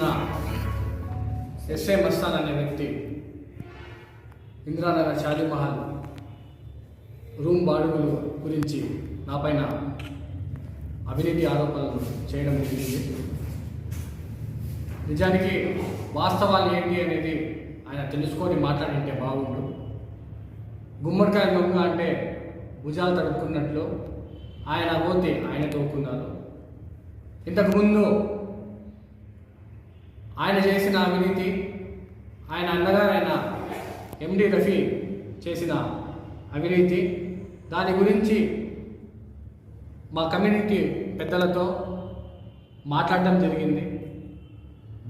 నా మస్తాన్ అనే వ్యక్తి ఇందిరానగర్ షాదీమహల్ రూమ్ బాడుగులు గురించి నాపైన అవినీతి ఆరోపణలు చేయడం జరిగింది. నిజానికి వాస్తవాలు ఏంటి అనేది ఆయన తెలుసుకొని మాట్లాడింటే బాగుండు. గుమ్మడికాయ దొంగ అంటే భుజాలు తడుపుకున్నట్లు ఆయన పోతే ఆయన తోకున్నారు ఇంతకుముందు ఆయన చేసిన అవినీతి ఆయన అన్నగారైన ఎండి రఫీ చేసిన అవినీతి దాని గురించి మా కమ్యూనిటీ పెద్దలతో మాట్లాడడం జరిగింది.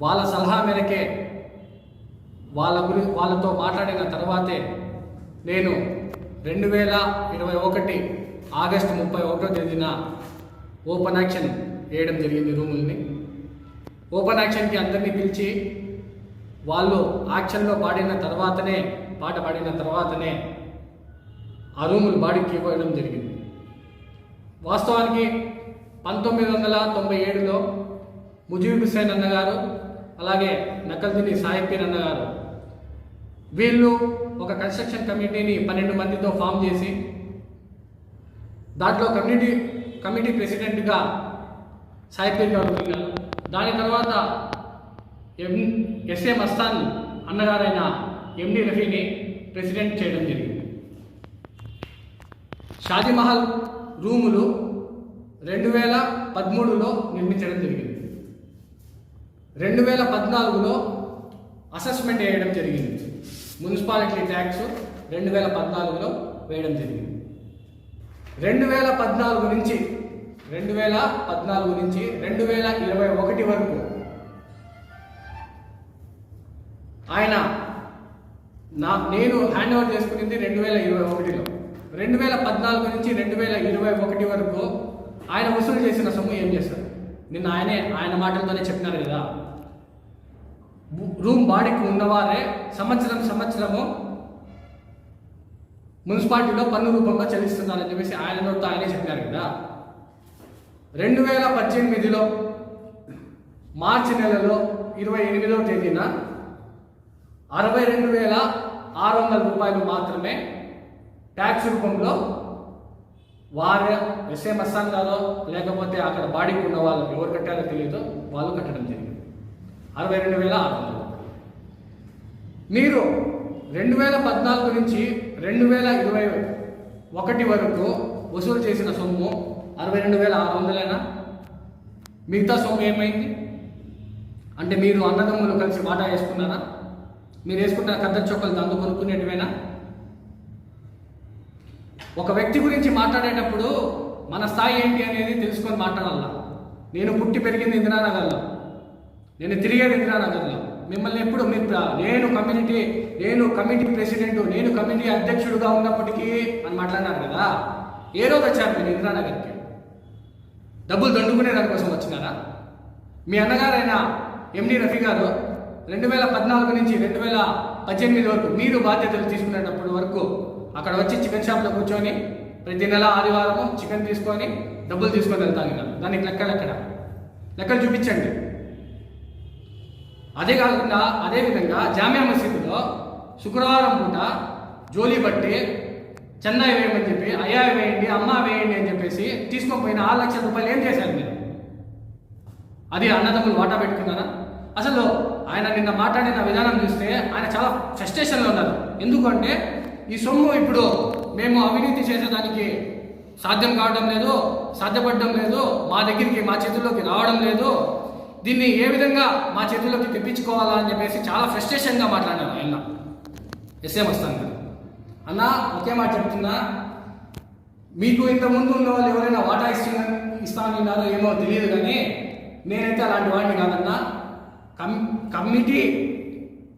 వాళ్ళ సలహా మేరకే వాళ్ళ గురి వాళ్ళతో మాట్లాడిన తర్వాతే నేను రెండు వేల ఇరవై ఒకటి ఆగస్టు ముప్పై ఒకటో తేదీన ఓపెన్ యాక్షన్ వేయడం జరిగింది రూముల్ని. ఓపెన్ యాక్షన్కి అందరినీ పిలిచి వాళ్ళు యాక్షన్లో పాడిన తర్వాతనే పాట పాడిన తర్వాతనే ఆ రూములు బాడీకి ఇవ్వడం జరిగింది. వాస్తవానికి పంతొమ్మిది వందల తొంభై ఏడులో ముజీబ్ హుసేన్ అన్నగారు అలాగే నకల్దిని సాహిబీర్ అన్నగారు వీళ్ళు ఒక కన్స్ట్రక్షన్ కమిటీని పన్నెండు మందితో ఫామ్ చేసి దాంట్లో కమ్యూనిటీ కమిటీ ప్రెసిడెంట్గా సాహిబీర్ గారు ఉన్నారు దాని తర్వాత ఎం ఎస్ఏ మస్తాన్ అన్నగారైన ఎండి రఫీని ప్రెసిడెంట్ చేయడం జరిగింది. షాజీమహల్ రూములు రెండు వేల పదమూడులో నిర్మించడం జరిగింది. రెండు వేల పద్నాలుగులో అసెస్మెంట్ వేయడం జరిగింది. మున్సిపాలిటీ ట్యాక్స్ రెండు వేల పద్నాలుగులో వేయడం జరిగింది. రెండు వేల పద్నాలుగు నుంచి రెండు వేల పద్నాలుగు నుంచి రెండు వేల ఇరవై ఒకటి వరకు ఆయన నా నేను హ్యాండ్ ఓవర్ చేసుకునేది రెండు వేల ఇరవై ఒకటిలో. రెండు వేల పద్నాలుగు నుంచి రెండు వేల ఇరవై ఒకటి వరకు ఆయన వసూలు చేసిన సొమ్ము ఏం చేస్తారు? నిన్న ఆయనే ఆయన మాటలతోనే చెప్పినారు కదా. రూమ్ బాడీకి ఉన్నవారే సంవత్సరం సంవత్సరము మున్సిపాలిటీలో పన్ను రూపంగా చెల్లిస్తున్నారని చెప్పేసి ఆయన నోటితో ఆయనే చెప్పినారు కదా. రెండు వేల పద్దెనిమిదిలో మార్చి నెలలో ఇరవై ఎనిమిదవ తేదీన అరవై రెండు వేల ఆరు వందల రూపాయలు మాత్రమే ట్యాక్స్ రూపంలో వారి ఎస్ఏ మస్తాన్ లేకపోతే అక్కడ బాడీకి ఉన్న వాళ్ళు ఎవరు కట్టారో తెలియదు వాళ్ళు కట్టడం జరిగింది. అరవై రెండు వేల ఆరు వందల. మీరు రెండు వేల పద్నాలుగు నుంచి రెండు వేల ఇరవై ఒకటి వరకు వసూలు చేసిన సొమ్ము అరవై రెండు వేల ఆరు వందలేనా? మిగతా సొమ్ము ఏమైంది? అంటే మీరు అన్నదమ్ములు కలిసి వాటా వేసుకున్నారా? మీరు వేసుకుంటున్న కద్ద చొక్కలు దందు కొనుక్కునేటివేనా? ఒక వ్యక్తి గురించి మాట్లాడేటప్పుడు మన స్థాయి ఏంటి అనేది తెలుసుకొని మాట్లాడాల? నేను పుట్టి పెరిగింది ఇందిరానగర్లో. నేను తిరిగేది ఇందిరానగర్లో. మిమ్మల్ని ఎప్పుడు మీరు నేను కమ్యూనిటీ నేను కమిటీ ప్రెసిడెంట్ నేను కమిటీ అధ్యక్షుడుగా ఉన్నప్పటికీ అని మాట్లాడినారు కదా. ఏ రోజు వచ్చారు మీరు ఇందిరానగర్కి? డబ్బులు దండుకునే దానికోసం వచ్చినారా మీ అన్నగారైన ఎండి రఫీ గారు రెండు వేల పద్నాలుగు నుంచి రెండు వేల పద్దెనిమిది వరకు మీరు బాధ్యతలు తీసుకునేటప్పుడు వరకు అక్కడ వచ్చి చికెన్ షాప్లో కూర్చొని ప్రతి నెల ఆదివారం చికెన్ తీసుకొని డబ్బులు తీసుకొని వెళ్తాను కదా? దానికి లెక్కలు ఎక్కడ? లెక్కలు చూపించండి. అదే కాకుండా అదేవిధంగా జామియా మసీదులో శుక్రవారం పూట జోలీ బట్టి చెన్నై వేయమని చెప్పి అయ్యా వేయండి అమ్మ వేయండి అని చెప్పేసి తీసుకొని పోయిన ఆరు లక్షల రూపాయలు ఏం చేశారు మీరు? అది అన్నదమ్ములు వాటా పెట్టుకున్నారా? అసలు ఆయన నిన్న మాట్లాడిన విధానం చూస్తే ఆయన చాలా ఫ్రస్ట్రేషన్లో ఉన్నారు. ఎందుకంటే ఈ సొమ్ము ఇప్పుడు మేము అవినీతి చేసేదానికి సాధ్యం కావడం లేదు సాధ్యపడడం లేదు మా దగ్గరికి మా చేతుల్లోకి రావడం లేదు. దీన్ని ఏ విధంగా మా చేతుల్లోకి తెప్పించుకోవాలా అని చెప్పేసి చాలా ఫ్రస్ట్రేషన్గా మాట్లాడారు ఆయన. ఎస్ఏం వస్తాను అన్న ఒకే మాట చెప్తున్నా. మీకు ఇంత ముందు ఉన్న వాళ్ళు ఎవరైనా వాటా ఇస్తున్నా ఇస్తానన్నారో ఏమో తెలియదు కానీ నేనైతే అలాంటి వాడిని కాదన్నా. కమ్ కమిటీ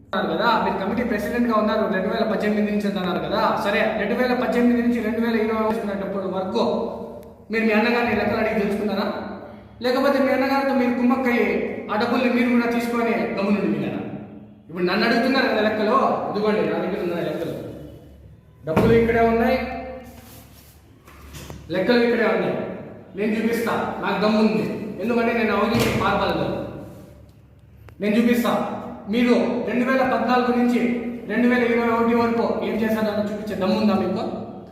అన్నారు కదా మీరు కమిటీ ప్రెసిడెంట్గా ఉన్నారు రెండు వేల పద్దెనిమిది నుంచి అన్నారు కదా. సరే రెండు వేల పద్దెనిమిది నుంచి రెండు వేల ఇరవై వస్తున్నప్పుడు వరకు మీరు మీ అన్నగారిని లెక్కలు అడిగి తెలుసుకున్నారా? లేకపోతే మీ అన్నగారితో మీరు కుమ్మక్కయ్యి ఆ డబ్బుల్ని మీరు కూడా తీసుకొని గమనుండి మీరు ఇప్పుడు నన్ను అడుగుతున్నారు కదా లెక్కలు ఇదిగోండి నా దగ్గర ఉన్న లెక్కలు. డబ్బులు ఇక్కడే ఉన్నాయి లెక్కలు ఇక్కడే ఉన్నాయి. నేను చూపిస్తా నాకు దమ్ము ఉంది. ఎందుకంటే నేను అవినీతి పాల్పడలేదు నేను చూపిస్తా. మీరు రెండు వేల పద్నాలుగు నుంచి రెండు వేల ఇరవై ఒకటి వరకు ఏం చేశారని చూపించే దమ్ముందా మీకు?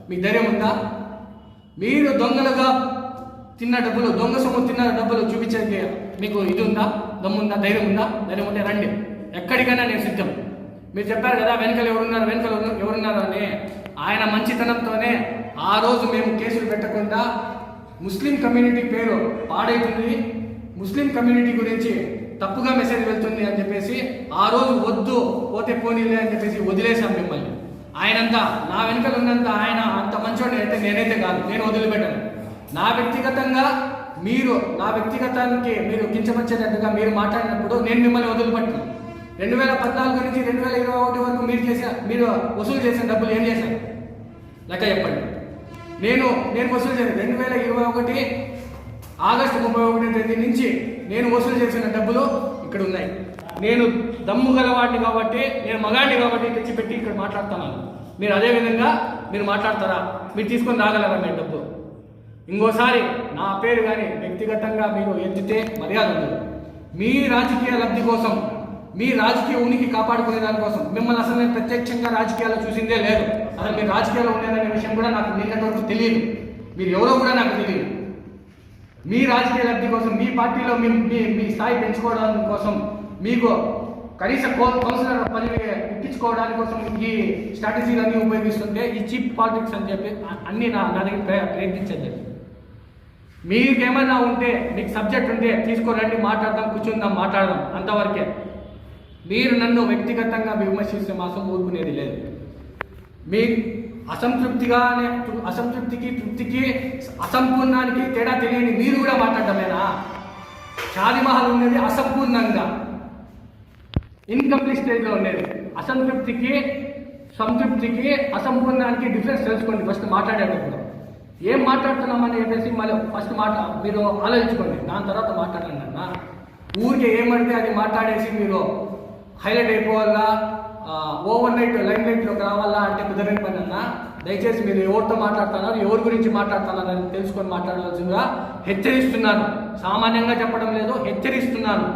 మీకు ధైర్యం ఉందా? మీరు దొంగలుగా తిన్న డబ్బులు దొంగ సొమ్ము తిన్న డబ్బులు చూపించేది మీకు ఇది ఉందా? దమ్ముందా ధైర్యం ఉందా? ధైర్యం ఉంటే రండి. ఎక్కడికైనా నేను సిద్ధం. మీరు చెప్పారు కదా వెనకలు ఎవరున్నారు? వెనకలు ఎవరు- ఎవరున్నారు అని ఆయన మంచితనంతోనే ఆ రోజు మేము కేసులు పెట్టకుండా ముస్లిం కమ్యూనిటీ పేరు పాడైతుంది ముస్లిం కమ్యూనిటీ గురించి తప్పుగా మెసేజ్ వెళ్తుంది అని చెప్పేసి ఆ రోజు వద్దు పోతే పోనీలే అని చెప్పేసి వదిలేశాం మిమ్మల్ని. ఆయనంతా నా వెనుకలు ఉన్నంత ఆయన అంత మంచోడు అయితే నేనైతే కాదు నేను వదిలిపెట్టాను. నా వ్యక్తిగతంగా మీరు నా వ్యక్తిగతానికి మీరు కించపరిచేటట్టుగా మీరు మాట్లాడినప్పుడు నేను మిమ్మల్ని వదిలిపెట్టను. రెండు వేల పద్నాలుగు నుంచి రెండు వేల ఇరవై ఒకటి వరకు మీరు చేసిన మీరు వసూలు చేసిన డబ్బులు ఏం చేశారు? లెక్క చెప్పండి. నేను నేను వసూలు చేసిన రెండు వేల ఇరవై ఒకటి ఆగస్టు ముప్పై ఒకటి తేదీ నుంచి నేను వసూలు చేసిన డబ్బులు ఇక్కడ ఉన్నాయి. నేను దమ్ము గలవాడిని కాబట్టి నేను మగాడిని కాబట్టి తెచ్చిపెట్టి ఇక్కడ మాట్లాడుతున్నాను. మీరు అదే విధంగా మీరు మాట్లాడతారా? మీరు తీసుకొని రాగలరా మీ డబ్బు? ఇంకోసారి నా పేరు కానీ వ్యక్తిగతంగా మీరు ఎత్తితే మర్యాద ఉండదు. మీ రాజకీయ లబ్ధి కోసం మీ రాజకీయ ఉనికి కాపాడుకునే దానికోసం మిమ్మల్ని అసలు నేను ప్రత్యక్షంగా రాజకీయాల్లో చూసిందే లేదు. అసలు మీరు రాజకీయాల్లో ఉండేదనే విషయం కూడా నాకు నిన్నటి తెలియదు. మీరు ఎవరో కూడా నాకు తెలియదు. మీ రాజకీయ లబ్ధి కోసం మీ పార్టీలో మీ మీ మీ స్థాయి పెంచుకోవడం కోసం మీకు కనీస కౌన్సిలర్ పని ఎక్కించుకోవడానికి కోసం ఈ స్ట్రాటజీలన్నీ ఉపయోగిస్తుంటే ఈ చీప్ పాలిటిక్స్ అని చెప్పి అన్నీ నా నా దగ్గర ప్రయత్నించండి మీకేమైనా ఉంటే మీకు సబ్జెక్ట్ ఉంటే తీసుకోరండి మాట్లాడదాం కూర్చుందాం మాట్లాడదాం అంతవరకే. మీరు నన్ను వ్యక్తిగతంగా విమర్శిస్తే మాసం ఊరుకునేది లేదు. మీ అసంతృప్తిగానే అసంతృప్తికి తృప్తికి అసంపూర్ణానికి తేడా తెలియని మీరు కూడా మాట్లాడటమేనా? షాదిమహల్ ఉండేది అసంపూర్ణంగా. ఇన్కంప్లీట్ స్టేజ్లో ఉండేది అసంతృప్తికి సంతృప్తికి అసంపూర్ణానికి డిఫరెన్స్ తెలుసుకోండి. ఫస్ట్ మాట్లాడేటప్పుడు. ఏం మాట్లాడుతున్నామని చెప్పేసి మళ్ళీ ఫస్ట్ మాట మీరు ఆలోచించుకోండి. దాని తర్వాత మాట్లాడండి అన్న. ఊరికే ఏమంటే అది మాట్లాడేసి మీరు హైలైట్ అయిపోవాలా? ఓవర్ నైట్ లైన్ లైట్లోకి రావాలా అంటే కుదరని పని అన్న దయచేసి మీరు ఎవరితో మాట్లాడుతున్నారు ఎవరి గురించి మాట్లాడుతున్నారు అని తెలుసుకొని మాట్లాడాల్సిందిగా హెచ్చరిస్తున్నాను. సామాన్యంగా చెప్పడం లేదు హెచ్చరిస్తున్నాను.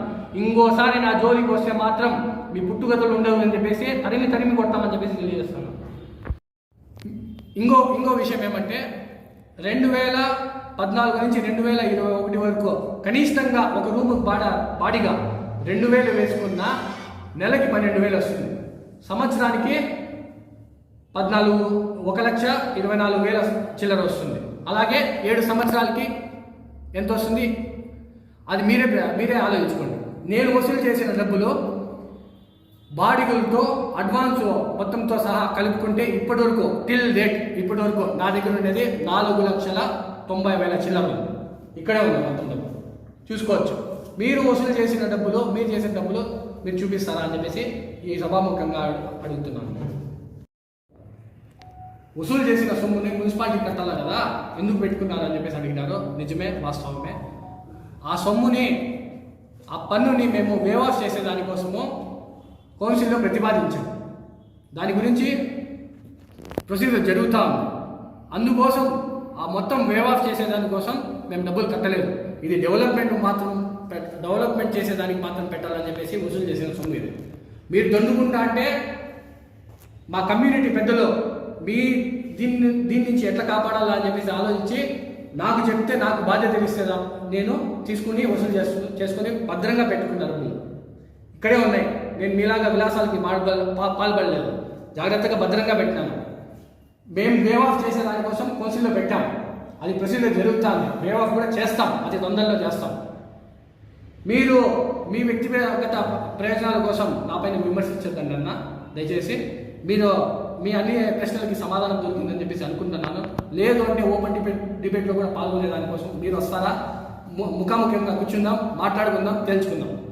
ఇంకోసారి నా జోలికి వస్తే మాత్రం మీ పుట్టుగతులు ఉండవు అని చెప్పేసి తరిమి తరిమి కొడతామని చెప్పేసి తెలియజేస్తాను ఇంకో ఇంకో విషయం ఏమంటే రెండు వేల పద్నాలుగు నుంచి రెండు వేల ఇరవై ఒకటి వరకు కనిష్టంగా ఒక రూమ్ బాడ బాడీగా రెండు వేలు వేసుకున్న నెలకి పన్నెండు వేలు వస్తుంది. సంవత్సరానికి పద్నాలుగు ఒక లక్ష ఇరవై నాలుగు వేల చిల్లర వస్తుంది. అలాగే ఏడు సంవత్సరాలకి ఎంత వస్తుంది? అది మీరే మీరే ఆలోచించుకోండి. నేను వసూలు చేసిన డబ్బులు బాడిగలతో అడ్వాన్స్ మొత్తంతో సహా కలుపుకుంటే ఇప్పటి వరకు టిల్ డేట్ ఇప్పటి వరకు నా దగ్గర ఉండేది నాలుగు లక్షల తొంభై వేల చిల్లరలు ఇక్కడే ఉంది మొత్తం డబ్బు. చూసుకోవచ్చు. మీరు వసూలు చేసిన డబ్బులు మీరు చేసిన డబ్బులు మీరు చూపిస్తారా అని చెప్పేసి ఈ సభాముఖంగా అడుగుతున్నాను. వసూలు చేసిన సొమ్ముని మున్సిపాలిటీ కట్టాలా కదా? ఎందుకు పెట్టుకున్నారు అని చెప్పేసి అడిగినారు. నిజమే వాస్తవమే. ఆ సొమ్ముని ఆ పన్నుని మేము వేవ్ ఆఫ్ చేసే దానికోసము కౌన్సిల్లో ప్రతిపాదించాం. దాని గురించి ప్రొసీజర్ జరుగుతూ ఉంది. అందుకోసం ఆ మొత్తం వేవ్ ఆఫ్ మేము డబ్బులు కట్టలేదు. ఇది డెవలప్మెంట్ మాత్రం డెవలప్మెంట్ చేసేదానికి మాత్రం పెట్టాలని చెప్పేసి వసూలు చేసిన సొమ్ము ఇది. మీరు దండుకుంటా అంటే మా కమ్యూనిటీ పెద్దలు మీ దీన్ని దీని నుంచి ఎట్లా కాపాడాలా అని చెప్పేసి ఆలోచించి నాకు చెప్తే నాకు బాధ్యత ఇస్తేదా నేను తీసుకుని వసూలు చేసు చేసుకుని భద్రంగా పెట్టుకున్నారు మీరు. ఇక్కడే ఉన్నాయి. నేను మీలాగా విలాసాలకి మాడబ పాల్పడలేదు. జాగ్రత్తగా భద్రంగా పెట్టినాను. మేము వేవ్ ఆఫ్ చేసే దానికోసం కౌన్సిల్లో పెట్టాం. అది ప్రసిద్ధి జరుగుతుంది. వేవ్ ఆఫ్ కూడా చేస్తాం. అతి తొందరలో చేస్తాం. మీరు మీ వ్యక్తిగత ప్రయోజనాల కోసం నాపైన విమర్శించద్దండి అన్న. దయచేసి మీరు మీ అన్ని ప్రశ్నలకి సమాధానం దొరుకుతుందని చెప్పేసి అనుకుంటున్నాను. లేదు అంటే ఓపెన్ డిబేట్ డిబేట్లో కూడా పాల్గొనే దానికోసం మీరు వస్తారా? ము- ముఖాముఖిగా కూర్చుందాం మాట్లాడుకుందాం తెలుసుకుందాం.